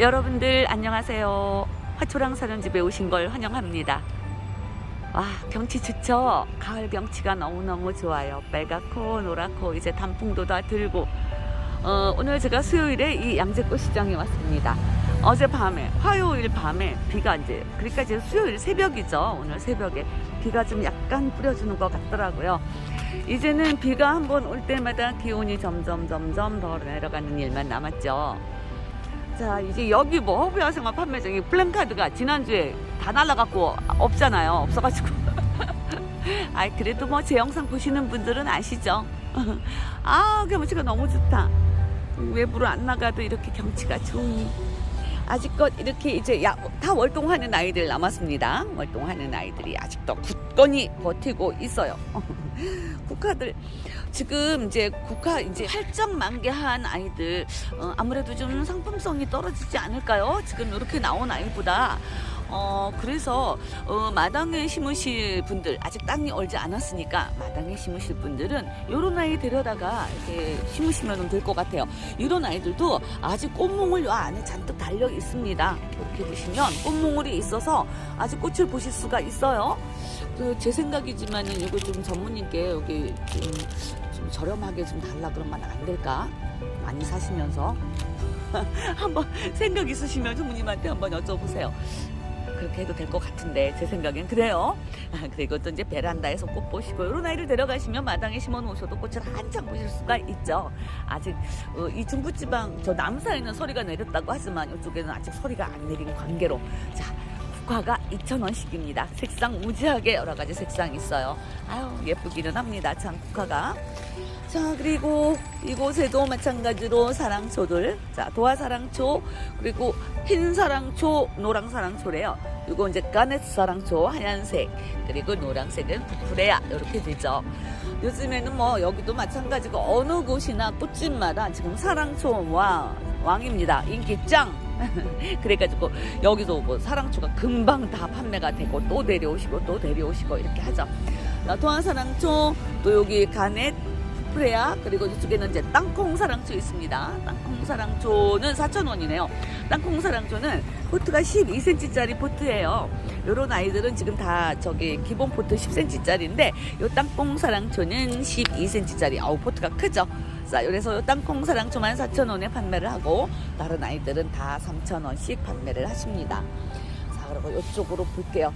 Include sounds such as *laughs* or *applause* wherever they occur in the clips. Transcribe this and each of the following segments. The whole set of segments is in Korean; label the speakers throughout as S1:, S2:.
S1: 여러분들 안녕하세요. 화초랑 사는 집에 오신 걸 환영합니다. 와 경치 좋죠? 가을 경치가 너무너무 좋아요. 빨갛고 노랗고 이제 단풍도 다 들고 어, 오늘 제가 수요일에 이 양재꽃 시장에 왔습니다. 어제 밤에 화요일 밤에 비가 이제 그러니까 이제 수요일 새벽이죠. 오늘 새벽에 비가 좀 약간 뿌려주는 것 같더라고요. 이제는 비가 한번 올 때마다 기온이 점점 점점 더 내려가는 일만 남았죠. 자 이제 여기 뭐 허브야생화 판매장이 플랜카드가 지난주에 다 날라갔고 없잖아요. 없어가지고. *laughs* 아 그래도 뭐 제 영상 보시는 분들은 아시죠? *laughs* 아 경치가 너무 좋다. 외부로 안 나가도 이렇게 경치가 좋으니 아직껏 이렇게 이제 야, 다 월동하는 아이들 남았습니다 월동하는 아이들이 아직도 굳건히 버티고 있어요 *laughs* 국화들 지금 이제 국화 이제 활짝 만개한 아이들 어, 아무래도 좀 상품성이 떨어지지 않을까요? 지금 이렇게 나온 아이보다 어 그래서 어, 마당에 심으실 분들 아직 땅이 얼지 않았으니까 마당에 심으실 분들은 요런 아이 데려다가 이렇게 심으시면 될 것 같아요. 이런 아이들도 아직 꽃몽을 요 안에 잔뜩 달려 있습니다. 이렇게 보시면 꽃몽울이 있어서 아직 꽃을 보실 수가 있어요. 그 제 생각이지만은 이거 좀 전무님께 여기 좀, 좀 저렴하게 좀 달라 그러면 안 될까? 많이 사시면서 *laughs* 한번 생각 있으시면 전무님한테 한번 여쭤보세요. 그렇게 해도 될 것 같은데 제 생각엔 그래요. 아, 그리고 또 이제 베란다에서 꽃 보시고 이런 아이를 데려가시면 마당에 심어 놓으셔도 꽃을 한참 보실 수가 있죠. 아직 어, 이 중부지방 저 남사에는 서리가 내렸다고 하지만 이쪽에는 아직 서리가 안 내린 관계로 자 국화가 2,000원씩입니다. 색상 무지하게 여러 가지 색상 있어요. 아유 예쁘기는 합니다. 참 국화가. 자 그리고 이곳에도 마찬가지로 사랑초들 자 도화 사랑초 그리고 흰 사랑초 노랑 사랑초래요 이거 이제 까넷 사랑초 하얀색 그리고 노랑색은 부프레야 이렇게 되죠 요즘에는 뭐 여기도 마찬가지고 어느 곳이나 꽃집마다 지금 사랑초 왕, 왕입니다 인기 짱 *laughs* 그래가지고 여기서 뭐 사랑초가 금방 다 판매가 되고 또 내려오시고 또 내려오시고 이렇게 하죠. 도화사랑초 또 여기 가넷 프레야 그리고 이쪽에는 이제 땅콩 사랑초 있습니다. 땅콩 사랑초는 4,000원이네요. 땅콩 사랑초는 포트가 12cm짜리 포트예요. 요런 아이들은 지금 다 저기 기본 포트 10cm짜리인데 요 땅콩 사랑초는 12cm짜리 아우 포트가 크죠. 자, 그래서 요 땅콩 사랑초만 4,000원에 판매를 하고 다른 아이들은 다 3,000원씩 판매를 하십니다. 자, 그리고 이쪽으로 볼게요.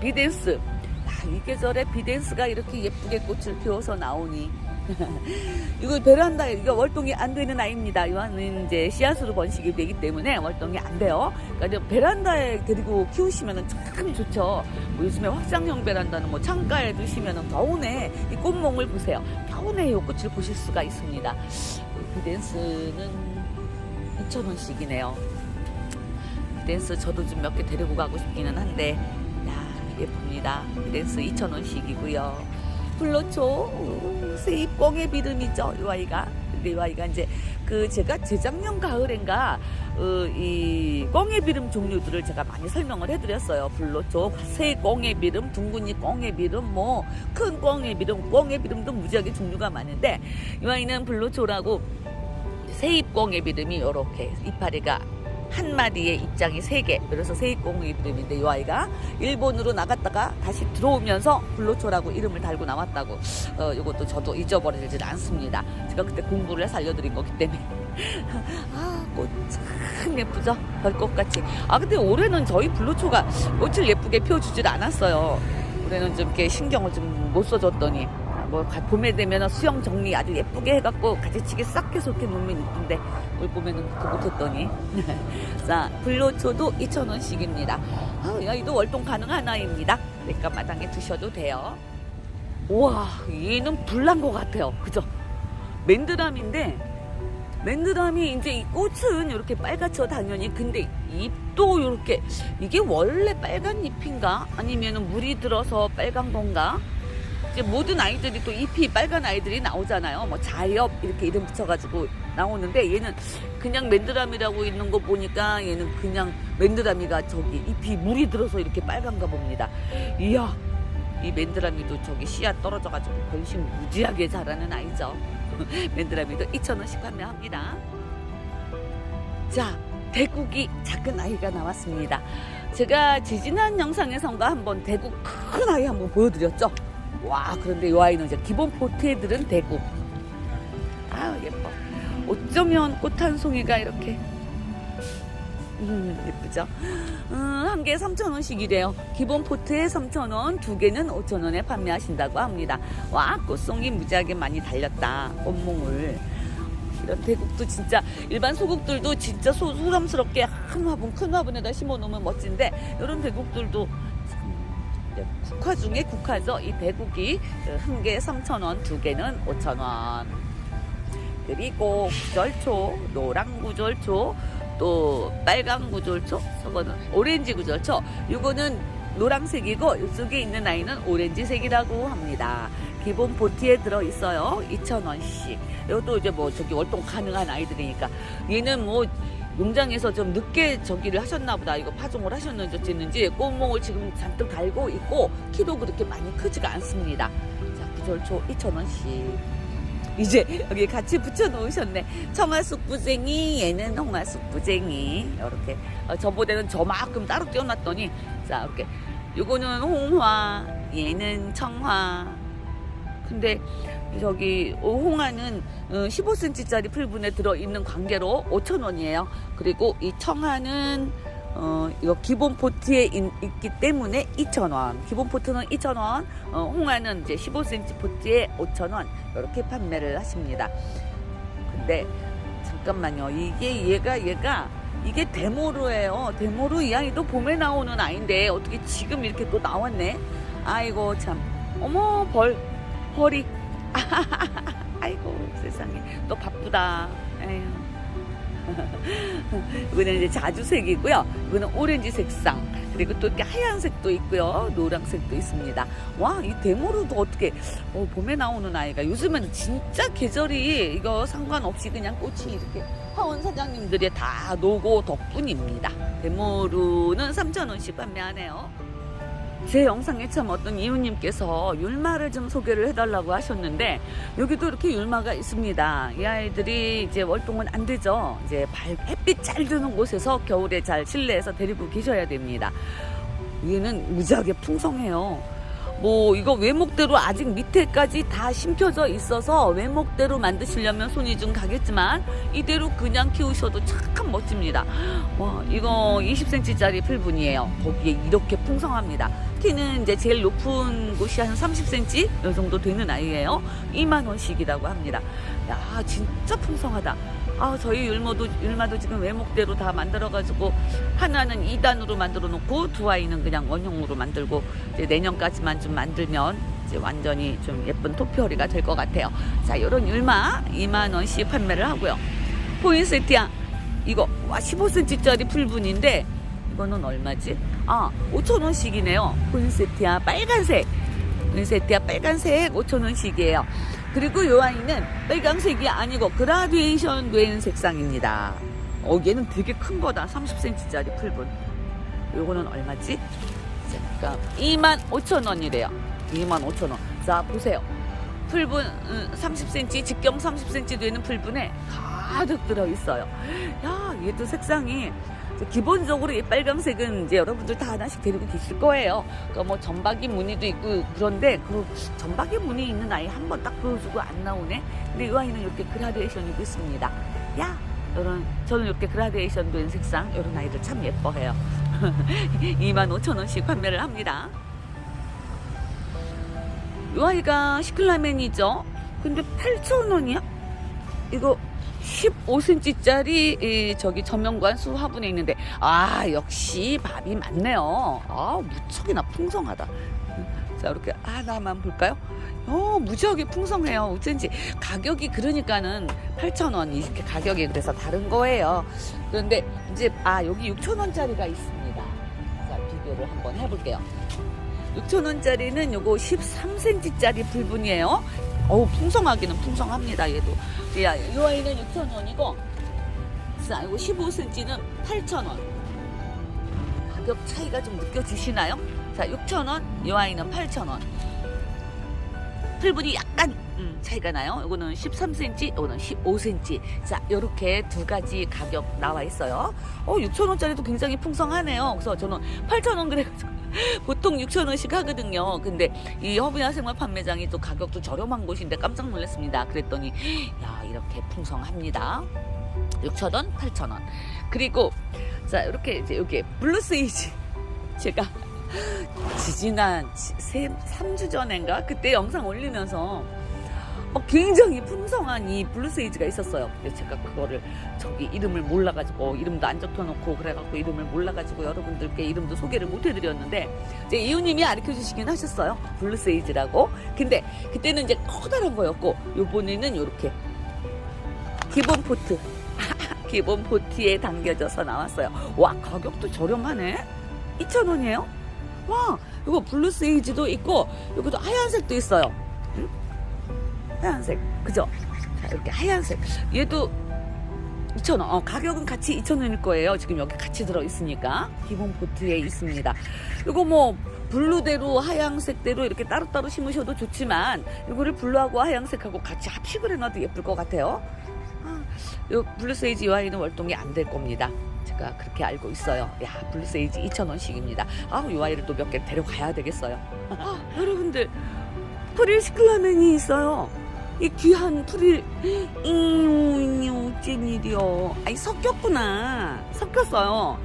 S1: 비댄스. 아, 이 계절에 비댄스가 이렇게 예쁘게 꽃을 피워서 나오니 *laughs* 이거 베란다에 이거 월동이 안 되는 아이입니다. 이거는 이제 씨앗으로 번식이 되기 때문에 월동이 안 돼요. 그러니까 베란다에 데리고 키우시면 참 좋죠. 뭐 요즘에 확장형 베란다는 뭐 창가에 두시면 겨우내 이 꽃몽을 보세요. 겨우내 이 꽃을 보실 수가 있습니다. 비댄스는 2,000원씩이네요. 비댄스 저도 좀 몇 개 데리고 가고 싶기는 한데 야 예쁩니다. 비댄스 2,000원씩이고요. 불로초 세입 꽁의 비름이죠 이 아이가. 근데 이 아이가 이제 그 제가 재작년 가을엔가 어, 이 꽁의 비름 종류들을 제가 많이 설명을 해드렸어요. 불로초 세입 꽁의 비름 둥근이 꽁의 비름 뭐 큰 꽁의 비름 꽁의 비름도 무지하게 종류가 많은데 이 아이는 불로초라고 세입 꽁의 비름이 이렇게 이파리가 한 마리의 입장이 세 개. 그래서 세입공의 이름인데 이 아이가 일본으로 나갔다가 다시 들어오면서 불로초라고 이름을 달고 나왔다고. 어, 이것도 저도 잊어버리질 않습니다. 제가 그때 공부를 해서 알려드린 거기 때문에. *laughs* 아, 꽃 참 예쁘죠? 별꽃같이. 아, 근데 올해는 저희 불로초가 꽃을 예쁘게 피워주질 않았어요. 올해는 좀 이렇게 신경을 좀 못 써줬더니. 뭐 가- 봄에 되면 수영 정리 아주 예쁘게 해갖고 가지치기 싹 해서 이렇게 놓으면 이쁜데 올 봄에는 그렇게 못했더니. *laughs* 자 불로초도 2,000원씩입니다. 아, 이도 월동 가능한 아이입니다. 그러니까 마당에 두셔도 돼요. 우와 얘는 불난 것 같아요. 그죠? 맨드람인데 맨드람이 이제 이 꽃은 이렇게 빨갛죠 당연히. 근데 잎도 이렇게 이게 원래 빨간 잎인가? 아니면 물이 들어서 빨간 건가 이제 모든 아이들이 또 잎이 빨간 아이들이 나오잖아요. 뭐 자엽 이렇게 이름 붙여가지고 나오는데 얘는 그냥 맨드라미라고 있는 거 보니까 얘는 그냥 맨드라미가 저기 잎이 물이 들어서 이렇게 빨간가 봅니다. 이야 이 맨드라미도 저기 씨앗 떨어져가지고 번식 무지하게 자라는 아이죠. *laughs* 맨드라미도 2,000원씩 판매합니다. 자 대국이 작은 아이가 나왔습니다. 제가 지지난 영상에선가 한번 대국 큰 아이 한번 보여드렸죠. 와 그런데 이 아이는 이제 기본 포트에들은 대국. 아 예뻐. 어쩌면 꽃 한 송이가 이렇게 음, 예쁘죠? 음, 한 개에 3,000원씩이래요. 기본 포트에 3,000원, 두 개는 5,000원에 판매하신다고 합니다. 와, 꽃송이 무지하게 많이 달렸다. 꽃몽을. 이런 대국도 진짜 일반 소국들도 진짜 소, 소담스럽게 한 화분, 큰 화분에다 심어 놓으면 멋진데 이런 대국들도 국화 중에 국화죠. 이 대국이 그한 개에 3,000원, 두 개는 5,000원. 그리고 구절초, 노랑 구절초, 또 빨강 구절초, 저거는 오렌지 구절초. 요거는 노란색이고 이쪽에 있는 아이는 오렌지색이라고 합니다. 기본 보티에 들어 있어요. 2,000원씩. 이것도 이제 뭐 저기 월동 가능한 아이들이니까 얘는 뭐 농장에서 좀 늦게 저기를 하셨나 보다. 이거 파종을 하셨는지 어쨌는지 꽃몽을 지금 잔뜩 달고 있고 키도 그렇게 많이 크지가 않습니다. 자, 구절초 2,000원씩. 이제 여기 같이 붙여 놓으셨네. 청아숙부쟁이, 얘는 홍아숙부쟁이. 이렇게 어, 저보다는 저만큼 따로 띄워놨더니 자 이렇게 요거는 홍화, 얘는 청화. 근데 저기 홍화는 15cm짜리 풀분에 들어 있는 관계로 5,000원이에요. 그리고 이 청화는 어, 이거 기본 포트에 있, 기 때문에 2,000원. 기본 포트는 2,000원. 어, 홍화는 이제 15cm 포트에 5,000원. 이렇게 판매를 하십니다. 근데 잠깐만요. 이게 얘가 얘가 이게 데모루예요. 데모루 이 아이도 봄에 나오는 아이인데 어떻게 지금 이렇게 또 나왔네. 아이고 참. 어머 벌 벌이. *laughs* 아이고 세상에 또 바쁘다. 에휴. *laughs* 이거는 이제 자주색이고요. 이거는 오렌지 색상. 그리고 또 이렇게 하얀색도 있고요. 노란색도 있습니다. 와, 이 데모르도 어떻게, 어, 봄에 나오는 아이가 요즘에는 진짜 계절이 이거 상관없이 그냥 꽃이 이렇게 화원 사장님들이 다 노고 덕분입니다. 데모르는 3,000원씩 판매하네요. 제 영상에 참 어떤 이웃님께서 율마를 좀 소개를 해달라고 하셨는데 여기도 이렇게 율마가 있습니다. 이 아이들이 이제 월동은 안 되죠. 이제 발, 햇빛 잘 드는 곳에서 겨울에 잘 실내에서 데리고 계셔야 됩니다. 얘는 무지하게 풍성해요. 뭐 이거 외목대로 아직 밑에까지 다 심겨져 있어서 외목대로 만드시려면 손이 좀 가겠지만 이대로 그냥 키우셔도 참 멋집니다. 와 이거 20cm짜리 풀분이에요. 거기에 이렇게 풍성합니다. 키는 이제 제일 높은 곳이 한 30cm 이 정도 되는 아이예요. 2만 원씩이라고 합니다. 야 진짜 풍성하다. 아 저희 율마도 율마도 지금 외목대로 다 만들어가지고 하나는 2단으로 만들어 놓고 두 아이는 그냥 원형으로 만들고 이제 내년까지만 좀 만들면 완전히 좀 예쁜 토피어리가 될 것 같아요. 자 이런 율마 2만 원씩 판매를 하고요. 포인세티아 이거 와 15cm짜리 풀분인데 이거는 얼마지? 아 5천 원씩이네요. 포인세티아 빨간색 포인세티아 빨간색 5천 원씩이에요. 그리고 이 아이는 빨강색이 아니고 그라듀에이션 된 색상입니다. 어, 얘는 되게 큰 거다. 30cm짜리 풀분. 요거는 얼마지? 잠깐. 2만 5천 원이래요. 2만 5천 원. 자, 보세요. 풀분 음, 30cm, 직경 30cm 되는 풀분에 가득 들어있어요. 야, 얘도 색상이 기본적으로 이 빨강색은 이제 여러분들 다 하나씩 데리고 계실 거예요. 그러니까 뭐 점박이 무늬도 있고 그런데 그 점박이 무늬 있는 아이 한 번 딱 보여주고 안 나오네. 근데 이 아이는 이렇게 그라데이션이고 있습니다. 야, 이런 저는 이렇게 그라데이션 된 색상 이런 아이들 참 예뻐해요. 2만 5천 원씩 판매를 합니다. 이 아이가 시클라멘이죠. 근데 8천 원이야? 이거 15cm짜리 저기 전면관 수 화분에 있는데 아 역시 밥이 많네요. 아 무척이나 풍성하다. 자 이렇게 하나만 볼까요? 어 무지하게 풍성해요. 어쩐지 가격이 그러니까는 8,000원 이렇게 가격이 그래서 다른 거예요. 그런데 이제 아 여기 6,000원짜리가 있습니다. 자 비교를 한번 해볼게요. 6,000원짜리는 요거 13cm짜리 불분이에요. 어우 풍성하기는 풍성합니다 얘도 야, 이 아이는 6,000원이고 자 이거 15cm는 8,000원 가격 차이가 좀 느껴지시나요? 자 6,000원 이 아이는 8,000원 풀분이 약간 음, 차이가 나요. 이거는 13cm, 이거는 15cm. 자, 이렇게 두 가지 가격 나와 있어요. 어, 6,000원짜리도 굉장히 풍성하네요. 그래서 저는 8,000원 그래가지고 *laughs* 보통 6,000원씩 하거든요. 근데 이 허브야 생활 판매장이 또 가격도 저렴한 곳인데 깜짝 놀랐습니다. 그랬더니 야 이렇게 풍성합니다. 6,000원, 8,000원. 그리고 자 이렇게 이제 여기 블루스이지 *laughs* 제가 지지난 3주 전인가 그때 영상 올리면서 어, 굉장히 풍성한 이 블루세이지가 있었어요. 근데 제가 그거를 저기 이름을 몰라가지고 이름도 안 적혀놓고 그래갖고 이름을 몰라가지고 여러분들께 이름도 소개를 못 해드렸는데 이제 이웃님이 가르쳐 주시긴 하셨어요. 블루세이지라고. 근데 그때는 이제 커다란 거였고 요번에는 요렇게 기본 포트 *laughs* 기본 포트에 담겨져서 나왔어요. 와 가격도 저렴하네. 2,000원이에요? 와 이거 블루세이지도 있고 여기도 하얀색도 있어요. 응? 하얀색. 그죠? 자 이렇게 하얀색. 얘도 2,000원. 어, 가격은 같이 2,000원일 거예요. 지금 여기 같이 들어있으니까. 기본 포트에 있습니다. 이거 뭐 블루대로 하얀색대로 이렇게 따로따로 심으셔도 좋지만 이거를 블루하고 하얀색하고 같이 합식을 해놔도 예쁠 것 같아요. 아, 요 블루세이지 이 아이는 월동이 안 될 겁니다. 제가 그렇게 알고 있어요. 야 블루세이지 2,000원씩입니다. 아이 아이를 또 몇 개 데려가야 되겠어요. 아, 여러분들 프릴 시클라멘이 있어요 이 귀한 프릴 이우 어쩐 일이요 아니 섞였구나. 섞였어요.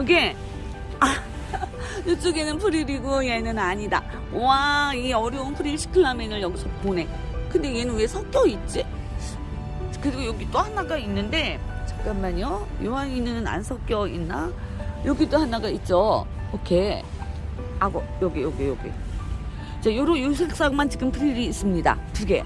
S1: 이게 아 *laughs* 이쪽에는 프릴이고 얘는 아니다. 와 이 어려운 프릴 시클라멘을 여기서 보내. 근데 얘는 왜 섞여 있지? 그리고 여기 또 하나가 있는데 잠깐만요. 이 아이는 안 섞여 있나? 여기도 하나가 있죠? 오케이. 아고 여기 여기 여기. 자, 요로 요 색상만 지금 프릴이 있습니다. 두 개.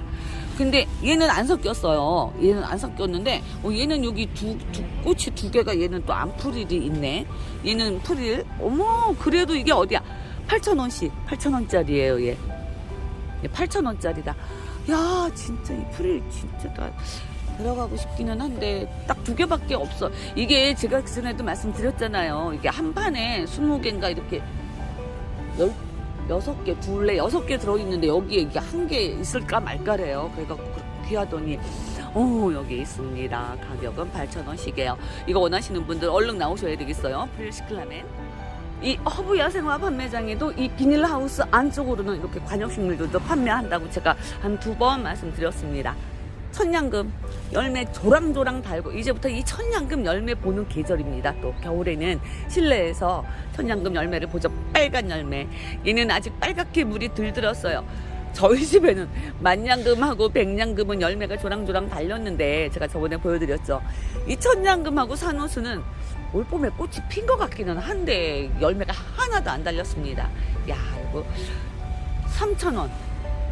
S1: 근데 얘는 안 섞였어요. 얘는 안 섞였는데 어, 얘는 여기 두, 두 꽃이 두 개가 얘는 또 안 프릴이 있네. 얘는 프릴. 어머, 그래도 이게 어디야? 8,000원씩. 8,000원짜리예요, 얘. 얘 8,000원짜리다. 야, 진짜 이 프릴 진짜 다 들어가고 싶기는 한데 딱 두 개밖에 없어. 이게 제가 그 전에도 말씀드렸잖아요. 이게 한 판에 20개인가 이렇게 열 여섯 개, 둘레 여섯 개 들어있는데 여기에 이게 한 개 있을까 말까래요. 그래갖고 그렇게 귀하더니 어 여기 있습니다. 가격은 8,000원씩이에요. 이거 원하시는 분들 얼른 나오셔야 되겠어요. 프릴시클라멘. 이 허브 야생화 판매장에도 이 비닐하우스 안쪽으로는 이렇게 관엽식물들도 판매한다고 제가 한 두 번 말씀드렸습니다. 천냥금 열매 조랑조랑 달고 이제부터 이 천냥금 열매 보는 계절입니다. 또 겨울에는 실내에서 천냥금 열매를 보죠. 빨간 열매. 얘는 아직 빨갛게 물이 들들었어요. 저희 *laughs* 집에는 만냥금하고 백냥금은 열매가 조랑조랑 달렸는데 제가 저번에 보여드렸죠. 이 천냥금하고 산호수는 올 봄에 꽃이 핀 것 같기는 한데 열매가 하나도 안 달렸습니다. 야 이거 3,000원.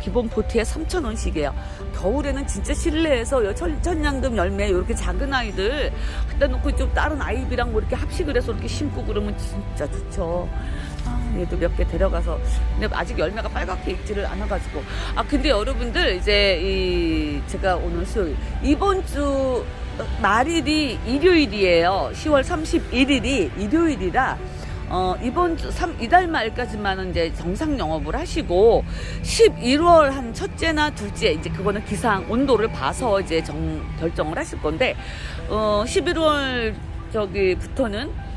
S1: 기본 포트에 3,000원씩이에요. 겨울에는 진짜 실내에서 요 천, 천냥금 열매 이렇게 작은 아이들 갖다 놓고 좀 다른 아이비랑 뭐 이렇게 합식을 해서 이렇게 심고 그러면 진짜 좋죠. 아, 얘도 몇 개 데려가서 근데 아직 열매가 빨갛게 익지를 않아가지고 아 근데 여러분들 이제 이 제가 오늘 수요일 이번 주 말일이 일요일이에요. 10월 31일이 일요일이라 어, 이번 주, 3, 이달 말까지만은 이제 정상 영업을 하시고, 11월 한 첫째나 둘째, 이제 그거는 기상 온도를 봐서 이제 정, 결정을 하실 건데, 어, 11월 저기부터는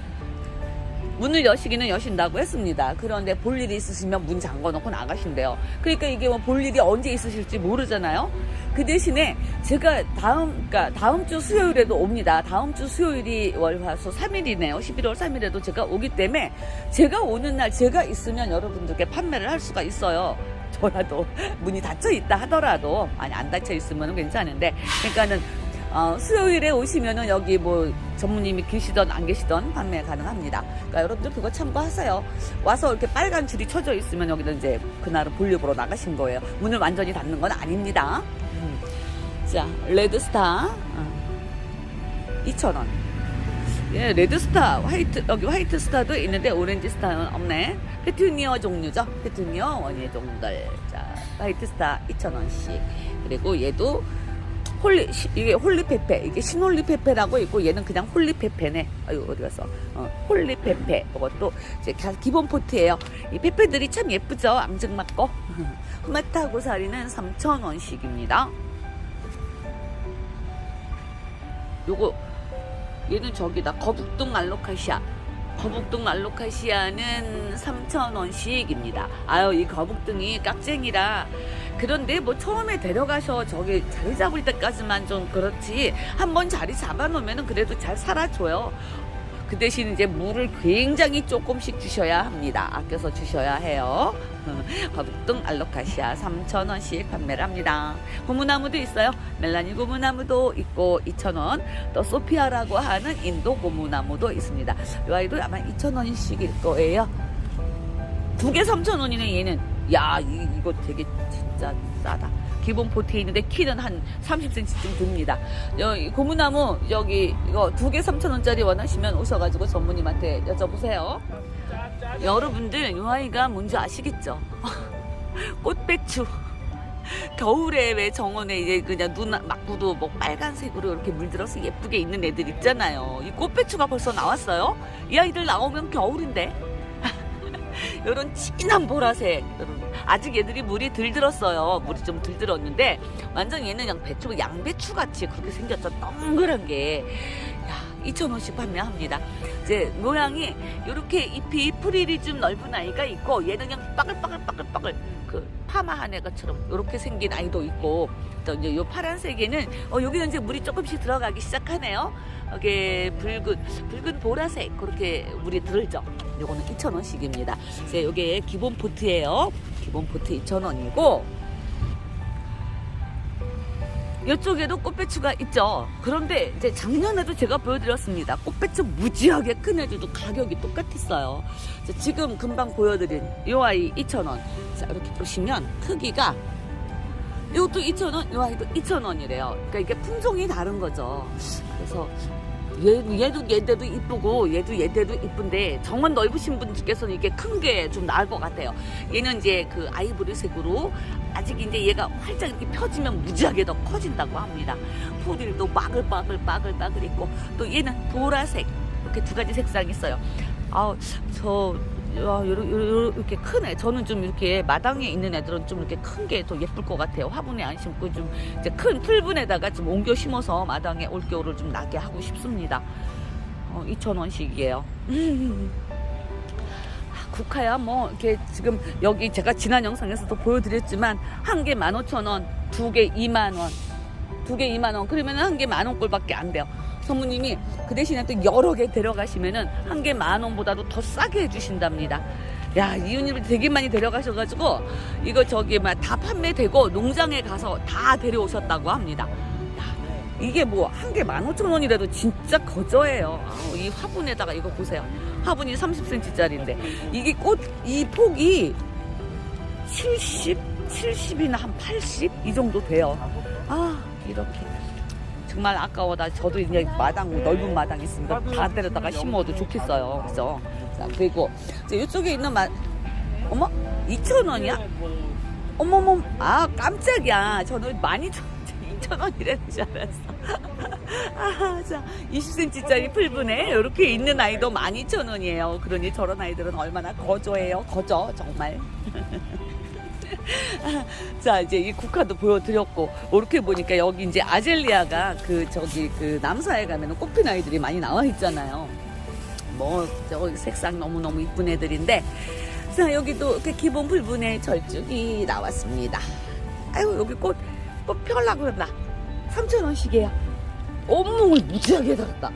S1: 문을 여시기는 여신다고 했습니다. 그런데 볼 일이 있으시면 문 잠궈놓고 나가신대요. 그러니까 이게 뭐 볼 일이 언제 있으실지 모르잖아요. 그 대신에 제가 다음, 그러니까 다음 주 수요일에도 옵니다. 다음 주 수요일이 월화수 3일이네요. 11월 3일에도 제가 오기 때문에 제가 오는 날 제가 있으면 여러분들께 판매를 할 수가 있어요. 저라도 *laughs* 문이 닫혀 있다 하더라도 아니 안 닫혀 있으면 괜찮은데 그러니까는 어, 수요일에 오시면은 여기 뭐 전무님이 계시던 안 계시던 판매 가능합니다. 그러니까 여러분들 그거 참고하세요. 와서 이렇게 빨간 줄이 쳐져 있으면 여기는 이제 그날은 볼륨으로 나가신 거예요. 문을 완전히 닫는 건 아닙니다. 음. 자, 레드스타 어. 2,000원. 예, 레드스타, 화이트, 여기 화이트 스타도 있는데 오렌지 스타는 없네. 페투니어 종류죠. 페투니어 원예 종들. 자, 화이트 스타 2,000원씩. 그리고 얘도 홀리 시- 이게 홀리페페 이게 신홀리페페라고 있고 얘는 그냥 홀리페페네. 아유 어디 갔어? 어, 홀리페페. 이것도 이제 가- 기본 포트예요. 이 페페들이 참 예쁘죠? 앙증맞고. 흐마타 고사리는 3,000원씩입니다. 요거 얘는 저기다. 거북동 알로카시아. 거북동 알로카시아는 3,000원씩입니다. 아유 이 거북등이 깍쟁이라 그런데 뭐 처음에 데려가서 저기 자리 잡을 때까지만 좀 그렇지 한번 자리 잡아놓으면 그래도 잘 살아줘요. 그 대신 이제 물을 굉장히 조금씩 주셔야 합니다. 아껴서 주셔야 해요. *laughs* 거북등 알로카시아 3,000원씩 판매를 합니다. 고무나무도 있어요. 멜라니 고무나무도 있고 2,000원. 또 소피아라고 하는 인도 고무나무도 있습니다. 이 아이도 아마 2,000원씩일 거예요. 두 개 3,000원이네 얘는. 야 이, 이거 되게 진짜 싸다. 기본 포트에 있는데 키는 한 30cm쯤 됩니다. 여기 고무나무 여기 이거 두 개 3,000원짜리 원하시면 오셔가지고 전무님한테 여쭤보세요. 여러분들 이 아이가 뭔지 아시겠죠? *laughs* 꽃배추. 겨울에 왜 정원에 이제 그냥 눈 막구도 뭐 빨간색으로 이렇게 물들어서 예쁘게 있는 애들 있잖아요. 이 꽃배추가 벌써 나왔어요. 이 아이들 나오면 겨울인데. 이런 진한 보라색. 아직 얘들이 물이 덜 들었어요. 물이 좀덜 들었는데 완전 얘는 그냥 배추, 양배추 같이 그렇게 생겼죠. 동그란 게. 야, 2,000원씩 판매합니다. 이제 모양이 이렇게 잎이 프릴이 좀 넓은 아이가 있고 얘는 그냥 빠글빠글빠글빠글 그 파마한 애가처럼 이렇게 생긴 아이도 있고 또 이제 요 파란색에는 어 여기는 이제 물이 조금씩 들어가기 시작하네요. 이게 붉은 붉은 보라색 그렇게 물이 들죠. 요거는 2,000원씩입니다. 이제 요게 기본 포트예요. 기본 포트 2,000원이고 이쪽에도 꽃배추가 있죠. 그런데 이제 작년에도 제가 보여드렸습니다. 꽃배추 무지하게 큰 애들도 가격이 똑같았어요. 자, 지금 금방 보여드린 이 아이 2,000원. 자, 이렇게 보시면 크기가 이것도 2,000원, 이 아이도 2,000원이래요. 그러니까 이게 품종이 다른 거죠. 그래서 얘, 얘도 얘대도 이쁘고 얘도 얘대도 이쁜데 정원 넓으신 분들께서는 이게 큰 게 좀 나을 것 같아요. 얘는 이제 그 아이보리색으로 아직 이제 얘가 활짝 이렇게 펴지면 무지하게 더 커진다고 합니다. 포들도 빠글빠글 빠글빠글 있고 또 얘는 보라색 이렇게 두 가지 색상이 있어요. 아우 저 와, 이렇게 크네. 저는 좀 이렇게 마당에 있는 애들은 좀 이렇게 큰 게 더 예쁠 것 같아요. 화분에 안 심고 좀 이제 큰 풀분에다가 좀 옮겨 심어서 마당에 올겨울을 좀 나게 하고 싶습니다. 어, 2,000원씩이에요. *laughs* 국화야 뭐 이렇게 지금 여기 제가 지난 영상에서도 보여드렸지만 한 개 15,000원, 두 개 2만원, 두 개 2만원 그러면 한 개 만원 꼴밖에 안 돼요. 선무님이 그 대신에 또 여러 개 데려가시면은 한 개 만 원보다도 더 싸게 해주신답니다. 야, 이웃님을 되게 많이 데려가셔가지고 이거 저기 막 다 판매되고 농장에 가서 다 데려오셨다고 합니다. 야, 이게 뭐 한개 15,000원이라도 진짜 거저예요. 아우, 이 화분에다가 이거 보세요. 화분이 30cm짜리인데 이게 꽃 이 폭이 70, 70이나 한 80 이 정도 돼요. 아 이렇게 정말 아까워. 나 저도 이제 마당 넓은 마당 있으니까 다 때려다가 심어도 좋겠어요. 그죠? 자 그리고 이제 이쪽에 있는 마 어머 2천 원이야? 어머머 아 깜짝이야. 저는 많이 2천 *laughs* 원이라는 줄 알았어. *laughs* 아, 자, 20cm짜리 풀분에 이렇게 있는 아이도 12,000원이에요. 그러니 저런 아이들은 얼마나 거저예요. 거저, 정말. *laughs* 자, 이제 이 국화도 보여드렸고, 이렇게 보니까 여기 이제 아젤리아가 그, 저기, 그 남사에 가면 꽃핀 아이들이 많이 나와 있잖아요. 뭐, 저 색상 너무너무 이쁜 애들인데, 자, 여기도 이렇게 기본 풀분에 절쭉이 나왔습니다. 아이고, 여기 꽃, 꽃 펴려고 그랬나? 3,000원씩이에요. 온몸을 무지하게 달았다.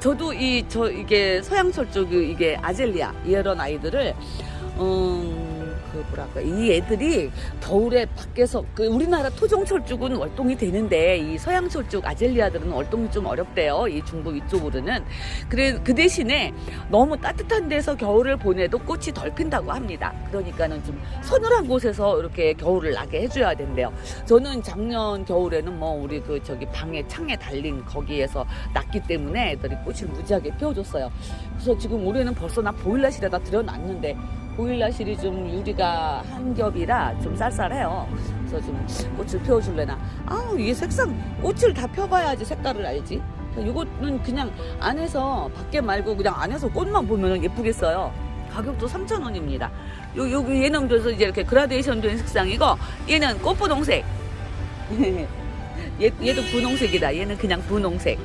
S1: 저도 이, 저, 이게 서양철 쪽, 이게 아젤리아, 이런 아이들을, 음, 그 뭐랄까, 이 애들이 겨울에 밖에서, 그 우리나라 토종철쭉은 월동이 되는데, 이 서양철쭉 아젤리아들은 월동이 좀 어렵대요. 이 중부 이쪽으로는. 그래, 그 대신에 너무 따뜻한 데서 겨울을 보내도 꽃이 덜 핀다고 합니다. 그러니까는 좀 서늘한 곳에서 이렇게 겨울을 나게 해줘야 된대요. 저는 작년 겨울에는 뭐 우리 그 저기 방에 창에 달린 거기에서 났기 때문에 애들이 꽃을 무지하게 피워줬어요. 그래서 지금 올해는 벌써 나 보일러실에다 들여놨는데 보일러실이 좀 유리가 한 겹이라 좀 쌀쌀해요. 그래서 좀 꽃을 피워줄래나. 아우 이게 색상 꽃을 다 펴봐야지 색깔을 알지. 이거는 그냥 안에서 밖에 말고 그냥 안에서 꽃만 보면 예쁘겠어요. 가격도 3,000원입니다. 요, 요, 얘는 그래서 이제 이렇게 그라데이션 된 색상이고, 얘는 꽃분홍색. *laughs* 얘, 얘도 분홍색이다. 얘는 그냥 분홍색.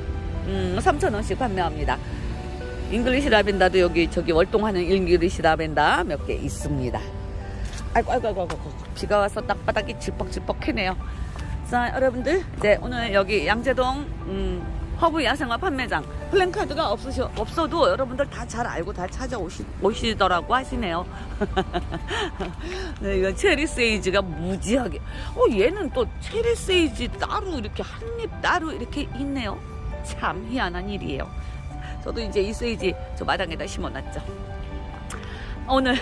S1: 음, 3,000원씩 판매합니다. 잉글리시 라벤더도 여기 저기 월동하는 잉글리시 라벤더 몇개 있습니다. 아이고, 아이고, 아이고, 아이고, 비가 와서 땅바닥이 질퍽질퍽해네요. 자, 여러분들, 이제 오늘 여기 양재동, 음, 허브 야생화 판매장 플랜카드가 없으셔, 없어도 여러분들 다 잘 알고 다 찾아오시더라고 하시네요. *laughs* 네, 이거 체리 세이지가 무지하게. 어, 얘는 또 체리 세이지 따로 이렇게 한 입 따로 이렇게 있네요. 참 희한한 일이에요. 저도 이제 이 세이지 저 마당에다 심어놨죠. 오늘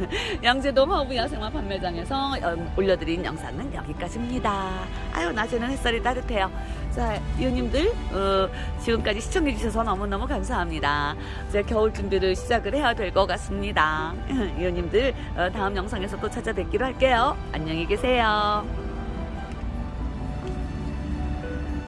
S1: *laughs* 양재동 허브 야생화 판매장에서 어, 올려드린 영상은 여기까지입니다. 아유 낮에는 햇살이 따뜻해요. 자 이웃님들 어, 지금까지 시청해주셔서 너무너무 감사합니다. 이제 겨울 준비를 시작을 해야 될 것 같습니다. *laughs* 이웃님들 어, 다음 영상에서 또 찾아뵙기로 할게요. 안녕히 계세요.